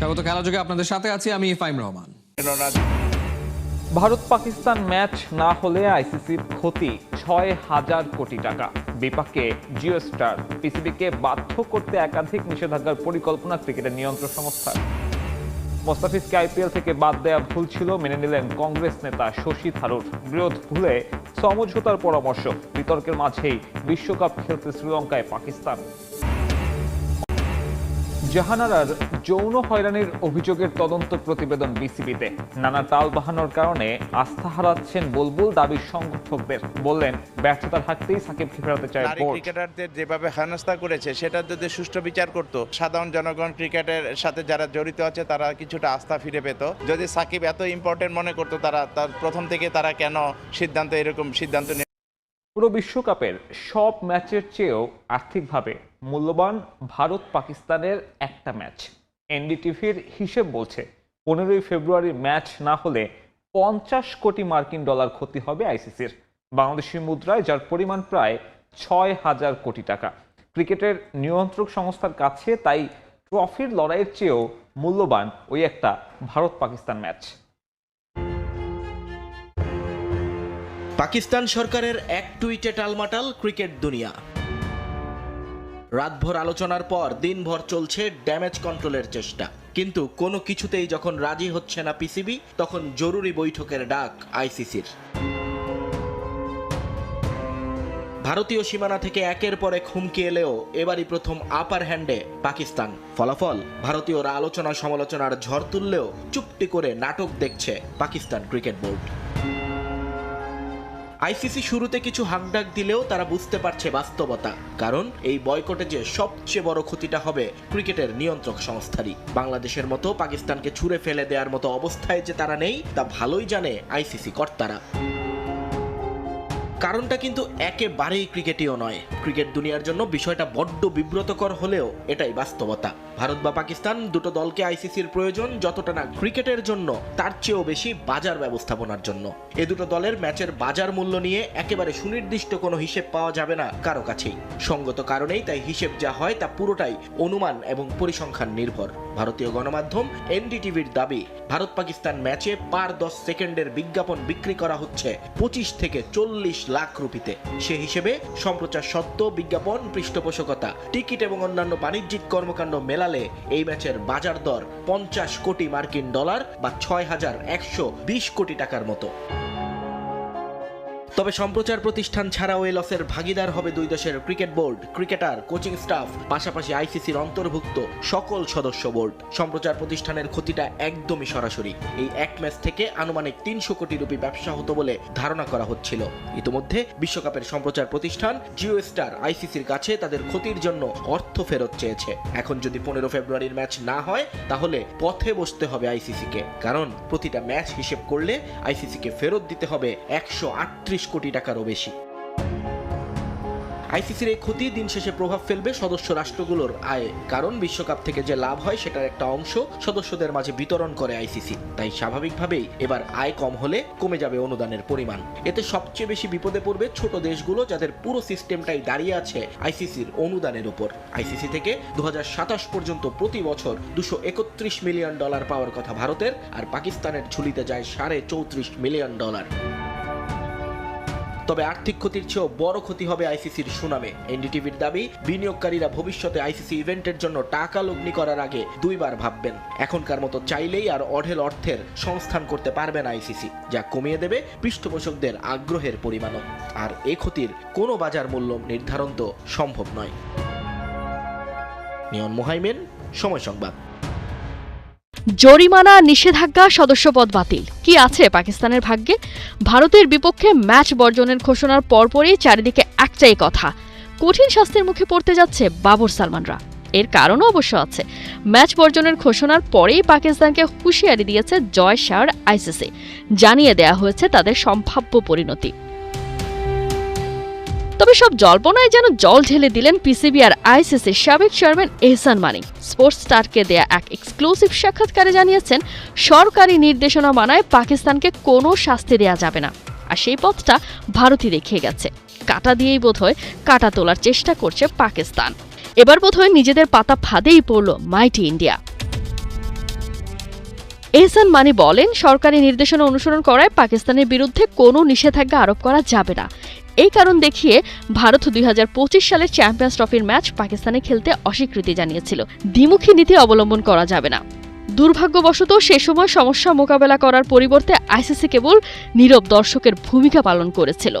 স্বাগত খেলাযোগে আপনাদের সাথে আছি আমি ফাইম রহমান। ভারত পাকিস্তান ম্যাচ না হলে আইসিসির ক্ষতি ছয় হাজার কোটি টাকা। বিপাকে জিও স্টার, পিসিবিকে বাধ্য করতে একাধিক নিষেধাজ্ঞার পরিকল্পনা ক্রিকেটের নিয়ন্ত্রণ সংস্থার মোস্তাফিজকে আইপিএল থেকে বাদ দেওয়া ভুল ছিল, মেনে নিলেন কংগ্রেস নেতা শশী থারুর। বিরোধ ভুলে সমঝোতার পরামর্শ, বিতর্কের মাঝেই বিশ্বকাপ খেলতে শ্রীলঙ্কায় পাকিস্তান। জাহানারার যৌন হয়রানির অভিযোগের তদন্ত প্রতিবেদন বিসিবিতে। নানা টাল বাহানোর কারণে আস্থা হারাচ্ছেন বুলবুল দাবির সংগঠকদের। বললেন ব্যর্থতার হাঁকতেই সাকিবকে ফেরাতে চায় বোর্ড। ক্রিকেটারদের যেভাবে হেনস্থা করেছে সেটা যদি সুষ্ঠু বিচার করত সাধারণ জনগণ ক্রিকেটের সাথে যারা জড়িত আছে তারা কিছুটা আস্থা ফিরে পেত। যদি সাকিব এত ইম্পর্টেন্ট মনে করতো তারা তার প্রথম থেকে তারা কেন সিদ্ধান্ত এরকম সিদ্ধান্ত নিয়ে পুরো বিশ্বকাপের সব ম্যাচের চেয়েও আর্থিকভাবে মূল্যবান ভারত পাকিস্তানের একটা ম্যাচ। এনডিটিভির হিসেব বলছে, পনেরোই ফেব্রুয়ারি ম্যাচ না হলে পঞ্চাশ কোটি মার্কিন ডলার ক্ষতি হবে আইসিসির। বাংলাদেশি মুদ্রায় যার পরিমাণ প্রায় ছয় হাজার কোটি টাকা। ক্রিকেটের নিয়ন্ত্রক সংস্থার কাছে তাই ট্রফির লড়াইয়ের চেয়েও মূল্যবান ওই একটা ভারত পাকিস্তান ম্যাচ। পাকিস্তান সরকারের এক টুইটে টালমাটাল ক্রিকেট দুনিয়া। রাতভর আলোচনার পর দিনভর চলছে ড্যামেজ কন্ট্রোলের চেষ্টা। কিন্তু কোনো কিছুতেই যখন রাজি হচ্ছে না পিসিবি, তখন জরুরি বৈঠকের ডাক আইসিসির। ভারতীয় সীমানা থেকে একের পর এক হুমকি এলেও এবারই প্রথম আপার হ্যান্ডে পাকিস্তান। ফলাফল, ভারতীয়রা আলোচনা সমালোচনার ঝড় তুললেও চুপটি করে নাটক দেখছে পাকিস্তান ক্রিকেট বোর্ড। আইসিসি শুরুতে কিছু হাকডাক দিলেও তারা বুঝতে পারছে বাস্তবতা। কারণ এই বয়কটে যে সবচেয়ে বড় ক্ষতিটা হবে ক্রিকেটের নিয়ন্ত্রক সংস্থারই। বাংলাদেশের মতো পাকিস্তানকে ছুঁড়ে ফেলে দেওয়ার মতো অবস্থায় যে তারা নেই, তা ভালোই জানে আইসিসি কর্তারা। কারণটা কিন্তু একেবারেই ক্রিকেটীয় নয়। ক্রিকেট দুনিয়ার জন্য বিষয়টা বড্ড বিব্রতকর হলেও এটাই বাস্তবতা। ভারত বা পাকিস্তান দুটো দলকে আইসিসির প্রয়োজন যতটা না ক্রিকেটের জন্য, তার চেয়েও বেশি বাজার ব্যবস্থাপনার জন্য। এ দুটো দলের ম্যাচের বাজার মূল্য নিয়ে একেবারে সুনির্দিষ্ট কোনো হিসেব পাওয়া যাবে না কারও কাছেই। সঙ্গত কারণেই তাই হিসেব যা হয় তা পুরোটাই অনুমান এবং পরিসংখ্যান নির্ভর। ভারতীয় গণমাধ্যম এনডিটিভির দাবি ভারত পাকিস্তান ম্যাচে পার দশ সেকেন্ডের বিজ্ঞাপন বিক্রি করা হচ্ছে পঁচিশ থেকে চল্লিশ লাখ রুপিতে। সে হিসেবে সম্প্রচার সত্ত্ব বিজ্ঞাপন, পৃষ্ঠপোষকতা, টিকিট এবং অন্যান্য বাণিজ্যিক কর্মকাণ্ড মেলালে এই ম্যাচের বাজার দর পঞ্চাশ কোটি মার্কিন ডলার বা ছয় হাজার একশো বিশ কোটি টাকার মতো। তবে সম্প্রচার প্রতিষ্ঠান ছাড়াও এই লসের ভাগিদার হবে দুই দেশের cricket board cricketer coaching staff পাশাপাশি আইসিসির অন্তর্ভুক্ত সকল সদস্য বোর্ড সম্প্রচার প্রতিষ্ঠানের ক্ষতিটা একদমই সরাসরি। এই এক ম্যাচ থেকে আনুমানিক তিনশো কোটি রুপি ব্যবসা হতো বলে ধারণা করা হচ্ছিল। ইতিমধ্যে বিশ্বকাপের সম্প্রচার প্রতিষ্ঠান জিও স্টার আইসিসির কাছে তাদের ক্ষতির জন্য অর্থ ফেরত চেয়েছে। এখন যদি পনেরো ফেব্রুয়ারির ম্যাচ না হয়, তাহলে পথে বসতে হবে আইসিসিকে কারণ প্রতিটা ম্যাচ হিসেব করলে আইসিসিকে ফেরত দিতে হবে একশো আটত্রিশ কোটি টাকারও বেশি। আইসিসির এই ক্ষতি দিন শেষে প্রভাব ফেলবে সদস্য রাষ্ট্রগুলোর আয়ে। কারণ বিশ্বকাপ থেকে যে লাভ হয় সেটার একটা অংশ সদস্যদের মাঝে বিতরণ করে আইসিসি। তাই স্বাভাবিকভাবেই এবার আয় কম হলে কমে যাবে অনুদানের পরিমাণ। এতে সবচেয়ে বেশি বিপদে পড়বে ছোট দেশগুলো যাদের পুরো সিস্টেমটাই দাঁড়িয়ে আছে আইসিসির অনুদানের উপর। আইসিসি থেকে দু হাজার সাতাশ পর্যন্ত প্রতি বছর দুশো মিলিয়ন ডলার পাওয়ার কথা ভারতের, আর পাকিস্তানের ঝুলিতে যায় সাড়ে চৌত্রিশ মিলিয়ন ডলার। তবে আর্থিক ক্ষতির চেয়েও বড় ক্ষতি হবে আইসিসির সুনামে। এনডিটিভির দাবি, বিনিয়োগকারীরা ভবিষ্যতে আইসিসি ইভেন্টের জন্য টাকা লগ্নি করার আগে দুইবার ভাববেন। এখনকার মতো চাইলেই আর অঢেল অর্থের সংস্থান করতে পারবে না আইসিসি, যা কমিয়ে দেবে পৃষ্ঠপোষকদের আগ্রহের পরিমাণও। আর এ ক্ষতির কোনো বাজার মূল্য নির্ধারণ তো সম্ভব নয়। নিয়ন মোহাইমেন, সময় সংবাদ। জরিমানা, নিষেধাজ্ঞা, সদস্যপদ বাতিল। কি আছে পাকিস্তানের ভাগ্যে? ভারতের বিপক্ষে ম্যাচ বর্জনের ঘোষণার পরপরই চারিদিকে একটাই কথা। কঠিন শাস্তির মুখে পড়তে যাচ্ছে বাবর সালমানরা। এর কারণও অবশ্য আছে। ম্যাচ বর্জনের ঘোষণার পরেই পাকিস্তানকে হুঁশিয়ারি দিয়েছে জয় শাহর আইসিসি। জানিয়ে দেয়া হয়েছে তাদের সম্ভাব্য পরিণতি। তবে সব জল্পনায় যেন জল ঢেলে দিলেন পিসিবি আর আইসিসির সাবেক চেয়ারম্যান এহসান মানি স্পোর্টস স্টারকে দেয়া এক এক্সক্লুসিভ সাক্ষাৎকারে জানিয়েছেন, সরকারি নির্দেশনা মানায় পাকিস্তানকে কোনো শাস্তি দেয়া যাবে না। আর সেই পথটা ভারতই দেখিয়ে গেছে। কাটা দিয়েই বোধহয় কাটা তোলার চেষ্টা করছে পাকিস্তান। এবার বোধহয় নিজেদের পাতা ফাঁদেই পড়ল মাইটি ইন্ডিয়া। এহসান মানি বলেন, সরকারি নির্দেশনা অনুসরণ করায় পাকিস্তানের বিরুদ্ধে কোনো নিষেধাজ্ঞা আরোপ করা যাবে না। এই কারণ দেখিয়ে ভারত দুই হাজার পঁচিশ সালের চ্যাম্পিয়ন্স ট্রফির ম্যাচ পাকিস্তানে খেলতে অস্বীকৃতি জানিয়েছিল। দ্বিমুখী নীতি অবলম্বন করা যাবে না। দুর্ভাগ্যবশত সে সময় সমস্যা মোকাবেলা করার পরিবর্তে আইসিসি কেবল নীরব দর্শকের ভূমিকা পালন করেছিল।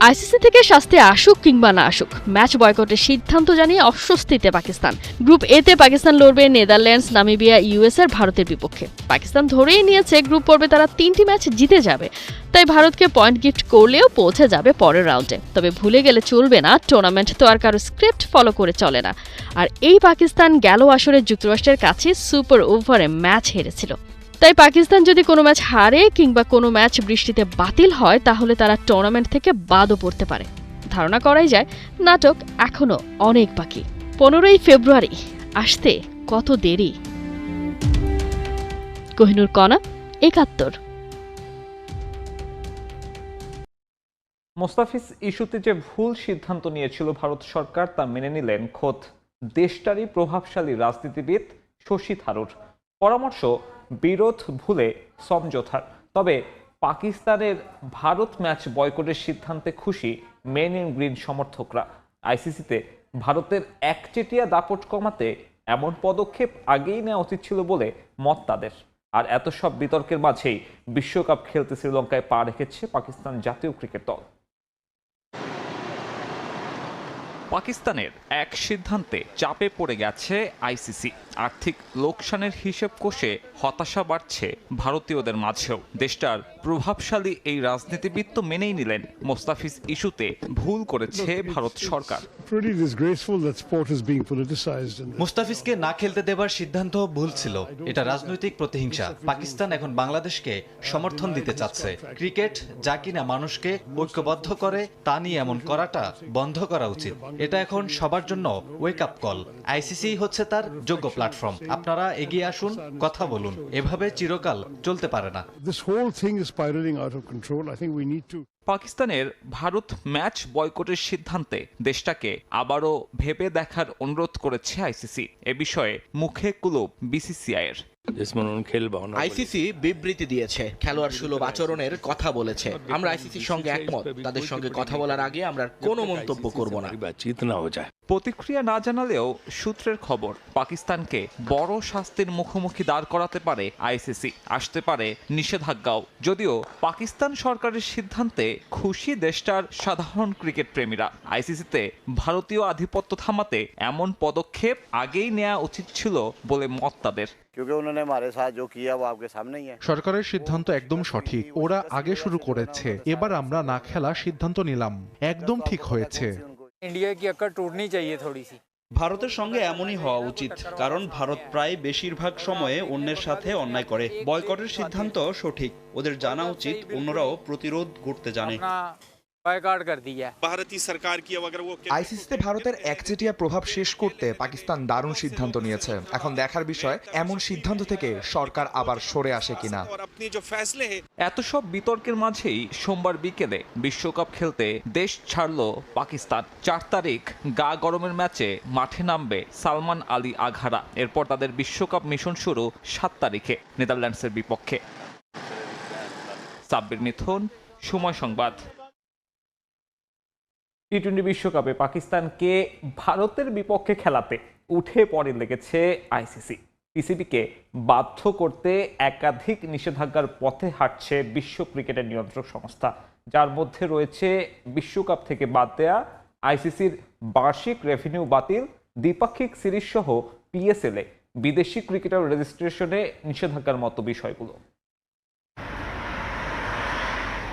আইসিসি থেকে শাস্তি আসুক কিংবা না আসুক, ম্যাচ বয়কটের সিদ্ধান্ত জানিয়ে অস্বস্তিতে পাকিস্তান। গ্রুপ এতে পাকিস্তান লড়বে নেদারল্যান্ডস, নামিবিয়া, ইউএস আর ভারতের বিপক্ষে। পাকিস্তান ধরেই নিয়েছে, গ্রুপ পর্বে তারা তিনটি ম্যাচ জিতে যাবে। তাই ভারতকে পয়েন্ট গিফট করলেও পৌঁছে যাবে পরের রাউন্ডে। তবে ভুলে গেলে চলবে না টুর্নামেন্ট তো আর কারও স্ক্রিপ্ট ফলো করে চলে না। আর এই পাকিস্তান গেল আসরে যুক্তরাষ্ট্রের কাছে সুপার ওভারে ম্যাচ হেরেছিল। তাই পাকিস্তান যদি কোনো ম্যাচ হারে কিংবা কোনো ম্যাচ বৃষ্টিতে বাতিল হয়, তাহলে তারা টুর্নামেন্ট থেকে বাদও পড়তে পারে। ধারণা করাই যায়, নাটক এখনও অনেক বাকি। পনেরোই ফেব্রুয়ারি, আসতে কত দেরি? কোহিনুর কণা, একাত্তর। মোস্তাফিজ ইস্যুতে যে ভুল সিদ্ধান্ত নিয়েছিল ভারত সরকার, তা মেনে নিলেন খোদ। দেশটারই প্রভাবশালী রাজনীতিবিদ শশী থারুর। পরামর্শ বিরোধ ভুলে সমঝোতার। তবে পাকিস্তানের ভারত ম্যাচ বয়কটের সিদ্ধান্তে খুশি মেন ইন গ্রিন সমর্থকরা। আইসিসিতে ভারতের একচেটিয়া দাপট কমাতে এমন পদক্ষেপ আগেই নেওয়া উচিত ছিল বলে মত তাদের। আর এত সব বিতর্কের মাঝেই বিশ্বকাপ খেলতে শ্রীলঙ্কায় পা রেখেছে পাকিস্তান জাতীয় ক্রিকেট দল। পাকিস্তানের এক সিদ্ধান্তে চাপে পড়ে গেছে আইসিসি। আর্থিক লোকসানের হিসেব কষে হতাশা বাড়ছে ভারতীয়দের মাঝেও। দেশটার প্রভাবশালী এই রাজনীতিবিদ তো মেনেই নিলেন। মোস্তাফিজ ইস্যুতে ভুল করেছে ভারত সরকার। মুস্তাফিজকে না খেলতে দেবার সিদ্ধান্ত ভুল ছিল। এটা রাজনৈতিক প্রতিহিংসা। পাকিস্তান এখন বাংলাদেশকে সমর্থন দিতে চাচ্ছে। ক্রিকেট যা কিনা মানুষকে ঐক্যবদ্ধ করে তা নিয়ে এমন করাটা বন্ধ করা উচিত। এটা এখন সবার জন্য ওয়েক আপ কল আইসিসি হচ্ছে তার যোগ্য প্ল্যাটফর্ম প্ল্যাটফর্ম আপনারা এগিয়ে আসুন কথা বলুন। এভাবে চিরকাল চলতে পারে না। পাকিস্তানের ভারত ম্যাচ বয়কটের সিদ্ধান্তে দেশটাকে আবারও ভেবে দেখার অনুরোধ করেছে আইসিসি। এ বিষয়ে মুখে কুলুপ বিসিসিআইয়ের। আইসিসি বিবৃতি দিয়েছে খেলোয়াড় সুলভ আচরণের কথা বলেছে। আমরা আইসিসির সঙ্গে একমত। তাদের সঙ্গে কথা বলার আগে আমরা কোনো মন্তব্য করব না। প্রতিক্রিয়া না জানালেও সূত্রের খবর পাকিস্তানকে বড় শাস্তির মুখোমুখি দাঁড় করাতে পারে আইসিসি। আসতে পারে নিষেধাজ্ঞাও। যদিও পাকিস্তান সরকারের সিদ্ধান্তে খুশি দেশটার সাধারণ ক্রিকেট প্রেমীরা। আইসিসিতে ভারতীয় আধিপত্য থামাতে এমন পদক্ষেপ আগেই নেওয়া উচিত ছিল বলে মত তাদের। সরকারের সিদ্ধান্ত একদম সঠিক। ওরা আগে শুরু করেছে। এবার আমরা না খেলা সিদ্ধান্ত নিলাম। একদম ঠিক হয়েছে। इंडिया की अक्कड़ टूटनी चाहिए थोड़ी सी ভারতের সঙ্গে এমনই হওয়া উচিত কারণ ভারত প্রায় বেশিরভাগ সময়ে অন্যের সাথে অন্যায় করে বয়কটের সিদ্ধান্ত সঠিক ওদের জানা উচিত অন্যরাও প্রতিরোধ করতে জানে अपना बायकाट कर दिया है আইসিসিতে ভারতের একচেটিয়া প্রভাব শেষ করতে পাকিস্তান দারুণ সিদ্ধান্ত নিয়েছে এখন দেখার বিষয় এমন সিদ্ধান্ত থেকে সরকার আবার সরে আসে কিনা এত সব বিতর্কের মাঝেই সোমবার বিকেলে বিশ্বকাপ খেলতে দেশ ছাড়ল পাকিস্তান চার তারিখ গা গরমের ম্যাচে মাঠে নামবে সালমান আলী আঘারা এরপর তাদের বিশ্বকাপ মিশন শুরু সাত তারিখে নেদারল্যান্ডসের বিপক্ষে সাব্বির মিথুন সময় সংবাদ টি টোয়েন্টি বিশ্বকাপে পাকিস্তানকে ভারতের বিপক্ষে খেলাতে উঠে পড়ে লেগেছে আইসিসি পিসিবিকে বাধ্য করতে একাধিক নিষেধাজ্ঞার পথে হাঁটছে বিশ্ব ক্রিকেটের নিয়ন্ত্রক সংস্থা। যার মধ্যে রয়েছে বিশ্বকাপ থেকে বাদ দেয়া আইসিসির বার্ষিক রেভিনিউ বাতিল, দ্বিপাক্ষিক সিরিজ সহ পিএসএল বিদেশি ক্রিকেটার রেজিস্ট্রেশনে নিষেধাজ্ঞার মতো বিষয়গুলো।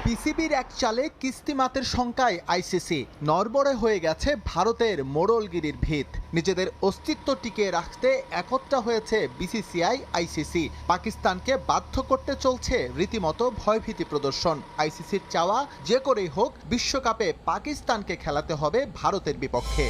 পিসিবির এক চালে কিস্তিমাতের সংখ্যায় আইসিসি। নরবরে হয়ে গেছে ভারতের মোড়লগিরির ভিত। নিজেদের অস্তিত্ব টিকিয়ে রাখতে একত্রা হয়েছে বিসিসিআই, আইসিসি। পাকিস্তানকে বাধ্য করতে চলছে রীতিমতো ভয়ভীতি প্রদর্শন। আইসিসির চাওয়া যে করেই হোক, বিশ্বকাপে পাকিস্তানকে খেলাতে হবে ভারতের বিপক্ষে।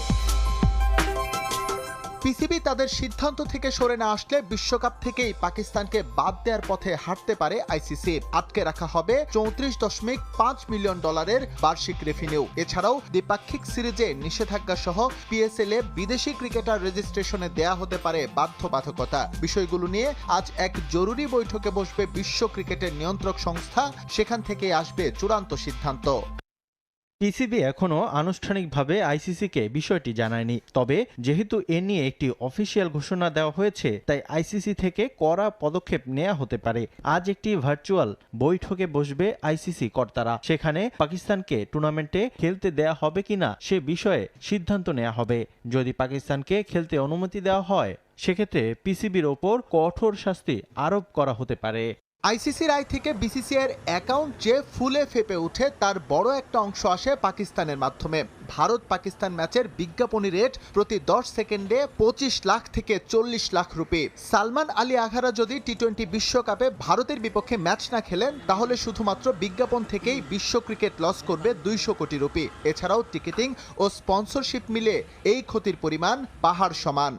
পিসিবি তাদের সিদ্ধান্ত থেকে সরে না আসলে বিশ্বকাপ থেকেই পাকিস্তানকে বাদ দেওয়ার পথে হাঁটতে পারে আইসিসি। আটকে রাখা হবে চৌত্রিশ দশমিক পাঁচ মিলিয়ন ডলারের বার্ষিক রেভিনিউ। এছাড়াও দ্বিপাক্ষিক সিরিজে নিষেধাজ্ঞা সহ পিএসএল এ বিদেশি ক্রিকেটার রেজিস্ট্রেশনে দেয়া হতে পারে বাধ্যবাধকতা। বিষয়গুলো নিয়ে আজ এক জরুরি বৈঠকে বসবে বিশ্ব ক্রিকেটের নিয়ন্ত্রক সংস্থা। সেখান থেকে আসবে চূড়ান্ত সিদ্ধান্ত। পিসিবি এখনও আনুষ্ঠানিকভাবে আইসিসিকে বিষয়টি জানায়নি। তবে যেহেতু এ নিয়ে একটি অফিসিয়াল ঘোষণা দেওয়া হয়েছে, তাই আইসিসি থেকে কড়া পদক্ষেপ নেওয়া হতে পারে। আজ একটি ভার্চুয়াল বৈঠকে বসবে আইসিসি কর্তারা। সেখানে পাকিস্তানকে টুর্নামেন্টে খেলতে দেয়া হবে কিনা সে বিষয়ে সিদ্ধান্ত নেওয়া হবে। যদি পাকিস্তানকে খেলতে অনুমতি দেওয়া হয়, সেক্ষেত্রে পিসিবির ওপর কঠোর শাস্তি আরোপ করা হতে পারে। আইসিসি রায় থেকে বিসিসিআইয়ের অ্যাকাউন্ট যে ফুলে ফেপে উঠে তার বড় একটা অংশ আসে পাকিস্তানের মাধ্যমে। ভারত পাকিস্তান ম্যাচের বিজ্ঞাপনী রেট প্রতি দশ সেকেন্ডে পঁচিশ লাখ থেকে চল্লিশ লাখ রুপি। সালমান আলী আঘারা যদি টি টোয়েন্টি বিশ্বকাপে ভারতের বিপক্ষে ম্যাচ না খেলেন, তাহলে শুধুমাত্র বিজ্ঞাপন থেকেই বিশ্ব ক্রিকেট লস করবে দুইশো কোটি রুপি। এছাড়াও টিকিটিং ও স্পন্সরশিপ মিলে এই ক্ষতির পরিমাণ পাহাড় সমান।